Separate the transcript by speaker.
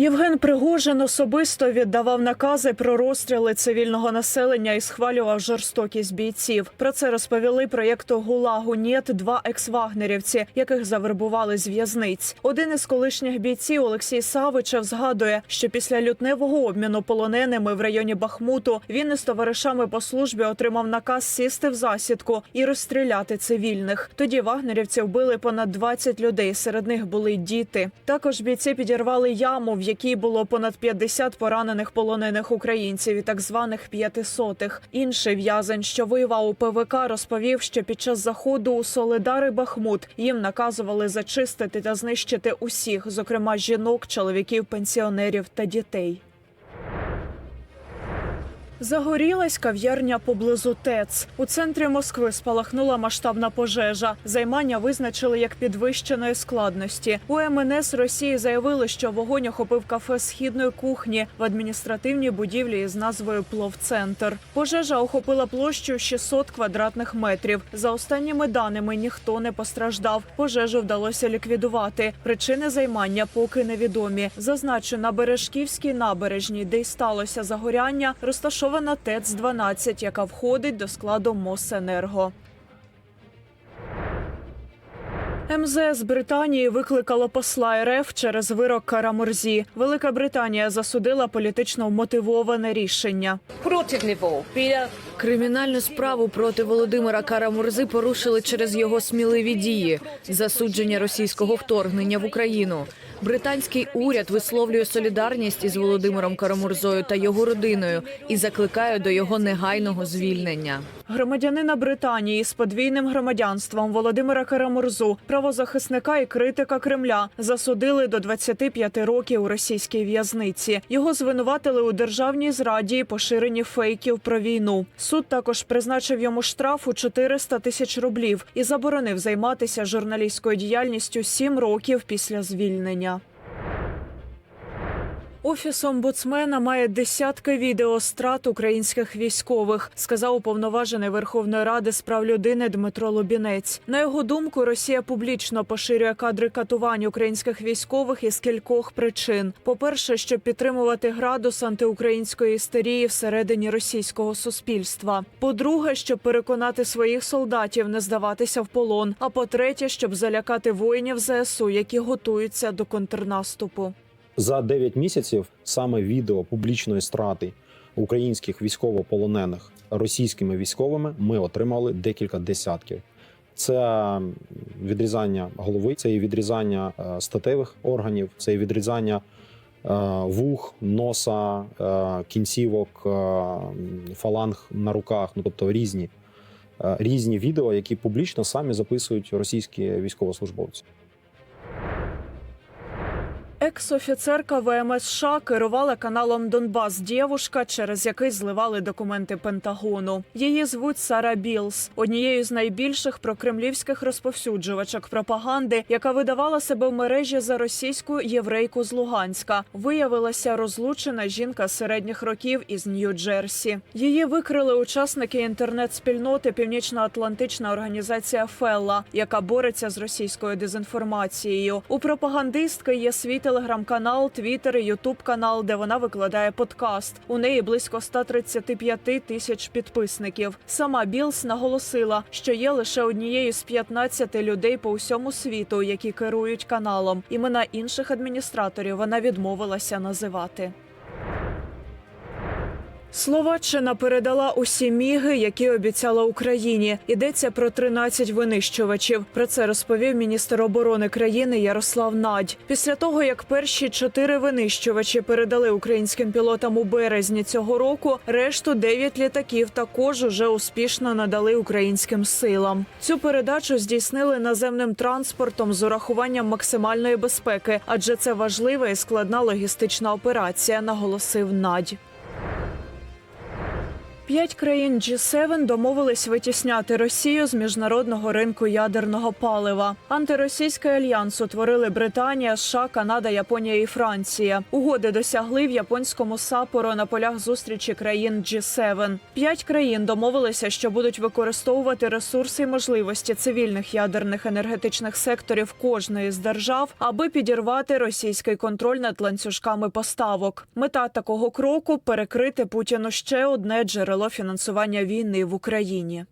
Speaker 1: Євген Пригожин особисто віддавав накази про розстріли цивільного населення і схвалював жорстокість бійців. Про це розповіли проєкту ГУЛАГу НІЕТ два екс-вагнерівці, яких завербували з в'язниць. Один із колишніх бійців Олексій Савичев згадує, що після лютневого обміну полоненими в районі Бахмуту він із товаришами по службі отримав наказ сісти в засідку і розстріляти цивільних. Тоді вагнерівці вбили понад 20 людей. Серед них були діти. Також бійці підірвали яму, в якій було понад 50 поранених полонених українців і так званих п'ятисотих. Інший в'язень, що воював у ПВК, розповів, що під час заходу у Солидар і Бахмут їм наказували зачистити та знищити усіх, зокрема жінок, чоловіків, пенсіонерів та дітей. Загорілась кав'ярня поблизу ТЕЦ. У центрі Москви спалахнула масштабна пожежа. Займання визначили як підвищеної складності. У МНС Росії заявили, що вогонь охопив кафе східної кухні в адміністративній будівлі із назвою Пловцентр. Пожежа охопила площу 600 квадратних метрів. За останніми даними ніхто не постраждав. Пожежу вдалося ліквідувати. Причини займання поки невідомі. Зазначу, на Бережківській набережній, де й сталося загоряння, розташована ТЕЦ 12 яка входить до складу Мосенерго. МЗС Британії викликало посла РФ через вирок Карамурзі. Велика Британія засудила політично вмотивоване рішення.
Speaker 2: проти нього
Speaker 3: Кримінальну справу проти Володимира Карамурзи порушили через його сміливі дії, засудження російського вторгнення в Україну. Британський уряд висловлює солідарність із Володимиром Карамурзою та його родиною і закликає до його негайного звільнення.
Speaker 1: Громадянина Британії з подвійним громадянством Володимира Карамурзу, правозахисника і критика Кремля, засудили до 25 років у російській в'язниці. Його звинуватили у державній зраді і поширенні фейків про війну. Суд також призначив йому штраф у 400 тисяч рублів і заборонив займатися журналістською діяльністю 7 років після звільнення. Офіс омбудсмена має десятки відео страт українських військових, сказав уповноважений Верховної Ради з прав людини Дмитро Лубінець. На його думку, Росія публічно поширює кадри катувань українських військових із кількох причин: по-перше, щоб підтримувати градус антиукраїнської істерії всередині російського суспільства. По-друге, щоб переконати своїх солдатів не здаватися в полон. А по-третє, щоб залякати воїнів ЗСУ, які готуються до контрнаступу.
Speaker 4: За 9 місяців саме відео публічної страти українських військовополонених російськими військовими ми отримали декілька десятків. Це відрізання голови, це і відрізання е, статевих органів, це і відрізання е, вух, носа, е, кінцівок, фаланг на руках, ну тобто різні, різні відео, які публічно самі записують російські військовослужбовці.
Speaker 1: Екс-офіцерка ВМС США керувала каналом Донбас Дєвушка, через який зливали документи Пентагону. Її звуть Сара Білс, однією з найбільших прокремлівських розповсюджувачок пропаганди, яка видавала себе в мережі за російську єврейку з Луганська. Виявилася розлучена жінка середніх років із Нью-Джерсі. Її викрили учасники інтернет-спільноти Північно-Атлантична організація Фелла, яка бореться з російською дезінформацією. У пропагандистки є свій телеграм-канал, твіттер і ютуб канал, де вона викладає подкаст. У неї близько 135 тисяч підписників. Сама Білс наголосила, що є лише однією з 15 людей по всьому світу, які керують каналом. Імена інших адміністраторів вона відмовилася називати. Словаччина передала усі міги, які обіцяла Україні. Йдеться про 13 винищувачів. Про це розповів міністр оборони країни Ярослав Надь. Після того, як перші чотири винищувачі передали українським пілотам у березні цього року, решту 9 літаків також уже успішно надали українським силам. Цю передачу здійснили наземним транспортом з урахуванням максимальної безпеки, адже це важлива і складна логістична операція, наголосив Надь. П'ять країн G7 домовились витісняти Росію з міжнародного ринку ядерного палива. Антиросійський альянс утворили Британія, США, Канада, Японія і Франція. Угоди досягли в японському сапоро на полях зустрічі країн G7. П'ять країн домовилися, що будуть використовувати ресурси і можливості цивільних ядерних енергетичних секторів кожної з держав, аби підірвати російський контроль над ланцюжками поставок. Мета такого кроку перекрити Путіну ще одне джерело фінансування війни в Україні.